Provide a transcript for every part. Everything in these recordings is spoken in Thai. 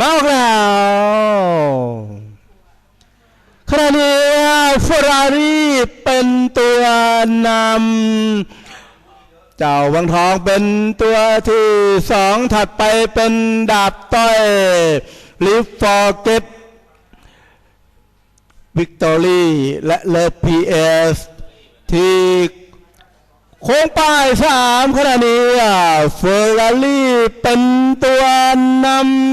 มาออกแล้วขณะนี้เฟอร์รารี่เป็นตัวนำเจ้าวังทองเป็นตัวที่สองถัดไปเป็นดาบต้อยลิฟฟอร์เก็ตวิกตอรี่และเลพีเอสที่โค้งป้ายสามขณะนี้เฟอร์รารี่เป็นตัวนำ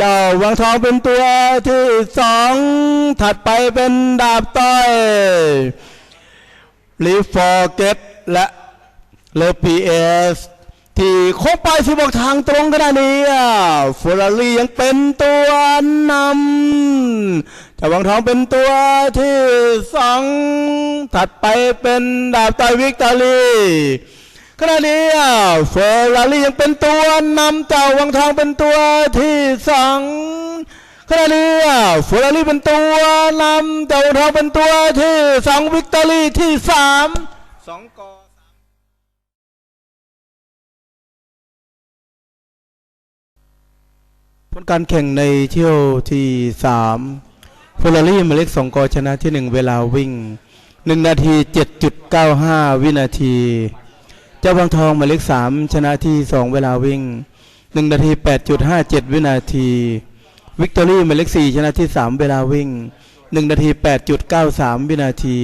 เจ้าวังทองเป็นตัวที่สองถัดไปเป็นดาบต้อยลิฟอร์เกตและเลพีเอสที่โค้งไปสิบอกทางตรงขนาดนี้ฟอร์รี่ยังเป็นตัวนำแต่วังทองเป็นตัวที่สองถัดไปเป็นดาบตอยวิกตอรี่ ขณะนี้เฟอร์รารี่ยังเป็นตัวนำเจ้าวังทองเป็นตัวที่สองขณะนี้เฟอร์รารี่เป็นตัวนำเจ้าวังทองเป็นตัวที่สองวิกตอรี่ที่สามสองกอผลการแข่งในเที่ยวที่สามฟอร์รารี่หมายเลขสองกอชนะที่หนึ่งเวลาวิ่งหนึ่งนาทีเจ็ดจุดเก้าห้าวินาที เจ้าบางทองหมายเลขสามชนะที่สองเวลาวิ่งหนึ่งนาทีแปดจุดห้าเจ็ดวินาทีวิกตอรี่หมายเลขสี่ชนะที่สามเวลาวิ่งหนึ่งนาทีแปดจุดเก้าสามวินาที